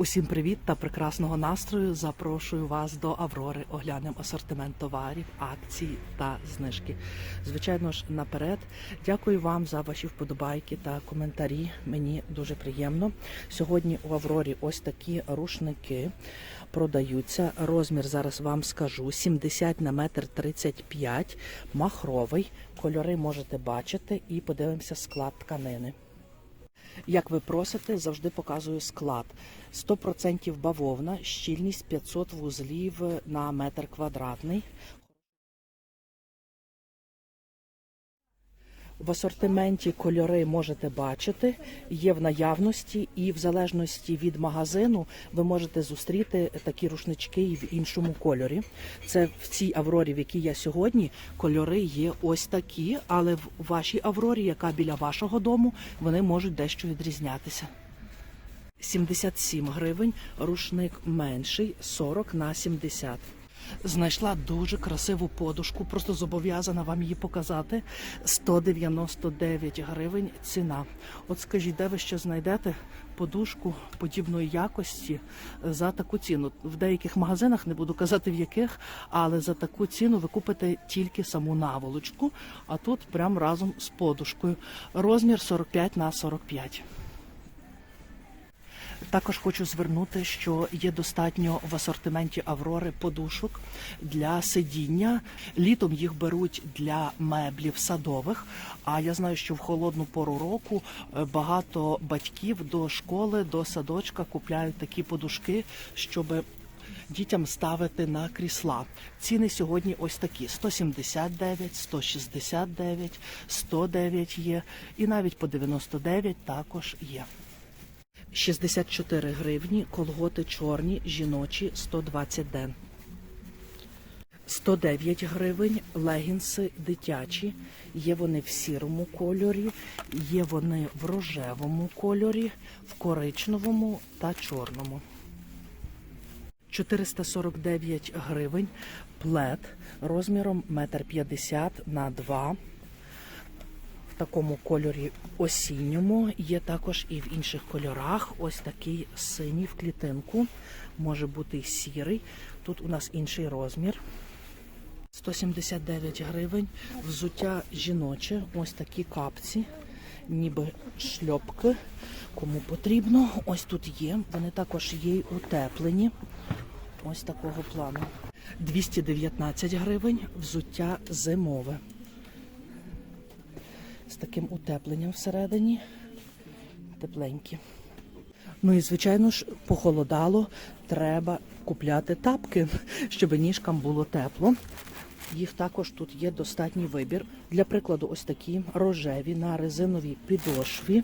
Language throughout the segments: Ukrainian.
Усім привіт та прекрасного настрою. Запрошую вас до Аврори. Оглянемо асортимент товарів, акцій та знижки. Звичайно ж, наперед. Дякую вам за ваші вподобайки та коментарі. Мені дуже приємно. Сьогодні у Аврорі ось такі рушники продаються. Розмір зараз вам скажу: 70 на метр 35, махровий. Кольори можете бачити і подивимося склад тканини. Як ви просите, завжди показую склад. 100% бавовна, щільність 500 вузлів на метр квадратний. В асортименті кольори можете бачити, є в наявності, і в залежності від магазину ви можете зустріти такі рушнички і в іншому кольорі. Це в цій аврорі, в якій я сьогодні, кольори є ось такі, але в вашій аврорі, яка біля вашого дому, вони можуть дещо відрізнятися. 77 гривень, рушник менший 40 на 70. Знайшла дуже красиву подушку, просто зобов'язана вам її показати. 199 гривень ціна. От скажіть, де ви ще знайдете подушку подібної якості за таку ціну? В деяких магазинах не буду казати в яких, але за таку ціну ви купите тільки саму наволочку, а тут прям разом з подушкою. Розмір 45 на 45. Також хочу звернути, що є достатньо в асортименті Аврори подушок для сидіння. Літом їх беруть для меблів садових. А я знаю, що в холодну пору року е, багато батьків до школи, до садочка купляють такі подушки, щоб Дітям ставити на крісла. Ціни сьогодні ось такі: 179, 169, 109 є, і навіть по 99 також є. 64 гривні, колготи чорні, жіночі 120 ден. 109 гривень, легінси дитячі. Є вони в сірому кольорі, є вони в рожевому кольорі, в коричневому та чорному. 449 гривень, плед розміром 1,50 м на 2 в такому кольорі осінньому. Є також і в інших кольорах. Ось такий синій в клітинку. Може бути і сірий. Тут у нас інший розмір. 179 гривень. Взуття жіноче. Ось такі капці, ніби шльопки. Кому потрібно. Ось тут є. Вони також є й утеплені. Ось такого плану. 219 гривень. Взуття зимове з таким утепленням всередині. Тепленькі. Ну і, звичайно ж, похолодало, треба купляти тапки, щоб ніжкам було тепло. Їх також тут є достатній вибір. Для прикладу, ось такі рожеві на резиновій підошві.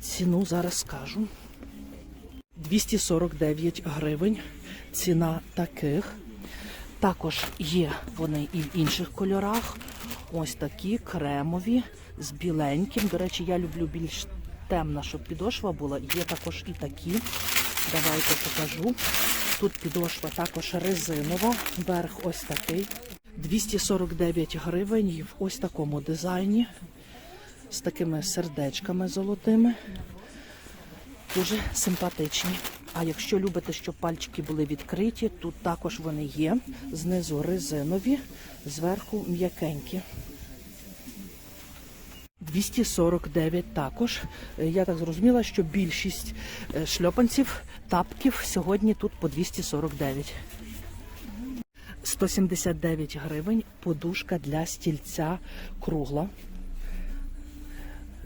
Ціну зараз скажу. 249 гривень. Ціна таких. Також є вони і в інших кольорах. Ось такі кремові з біленьким. До речі, я люблю більш темна, щоб підошва була. Є також і такі. Давайте покажу. Тут підошва також резинова, верх ось такий. 249 гривень в ось такому дизайні. З такими сердечками золотими. Дуже симпатичні. А якщо любите, щоб пальчики були відкриті, тут також вони є. Знизу резинові, зверху м'якенькі. 249 також. Е, Я так зрозуміла, що більшість е, шльопанців, тапків сьогодні тут по 249. 179 гривень подушка для стільця кругла.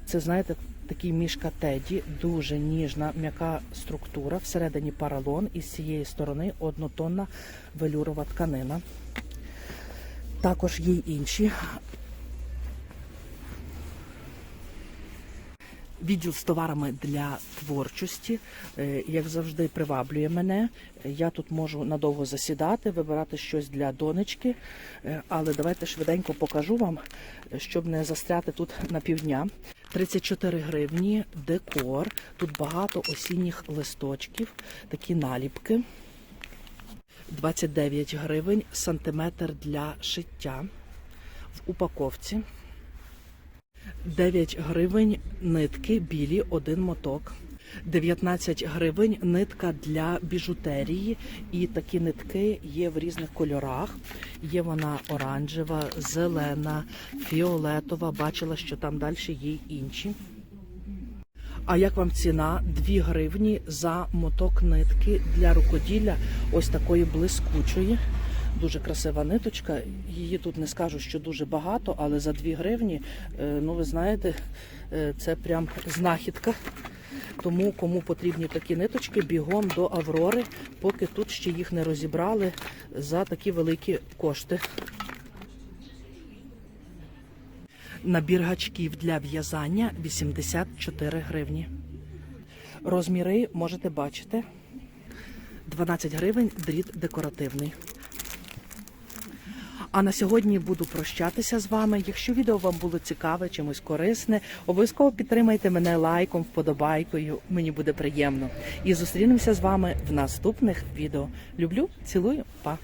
Це, знаєте, такий мішка Теді, дуже ніжна, м'яка структура, всередині паралон і з цієї сторони однотонна велюрова тканина. Також є й інші. Відділ з товарами для творчості, е, як завжди, приваблює мене. Я тут можу надовго засідати, вибирати щось для донечки, Е, але давайте швиденько покажу вам, щоб не застряти тут на півдня. 34 гривні, декор. Тут багато осінніх листочків, такі наліпки. 29 гривень, сантиметр для шиття в упаковці. 9 гривень нитки білі, один моток. 19 гривень нитка для біжутерії. І такі нитки є в різних кольорах. Є вона оранжева, зелена, фіолетова. Бачила, що там далі є й інші. А як вам ціна? 2 гривні за моток нитки для рукоділля, ось такої блискучої. Дуже красива ниточка. Її тут не скажу, що дуже багато, але за 2 гривні, е, ну ви знаєте, е, це прям знахідка. Тому кому потрібні такі ниточки, бігом до Аврори, поки тут ще їх не розібрали за такі великі кошти. Набір гачків для в'язання 84 гривні. Розміри можете бачити. 12 гривень дріт декоративний. А на сьогодні буду прощатися з вами. Якщо відео вам було цікаве, чимось корисне, обов'язково підтримайте мене лайком, вподобайкою. Мені буде приємно. І зустрінемося з вами в наступних відео. Люблю, цілую, па!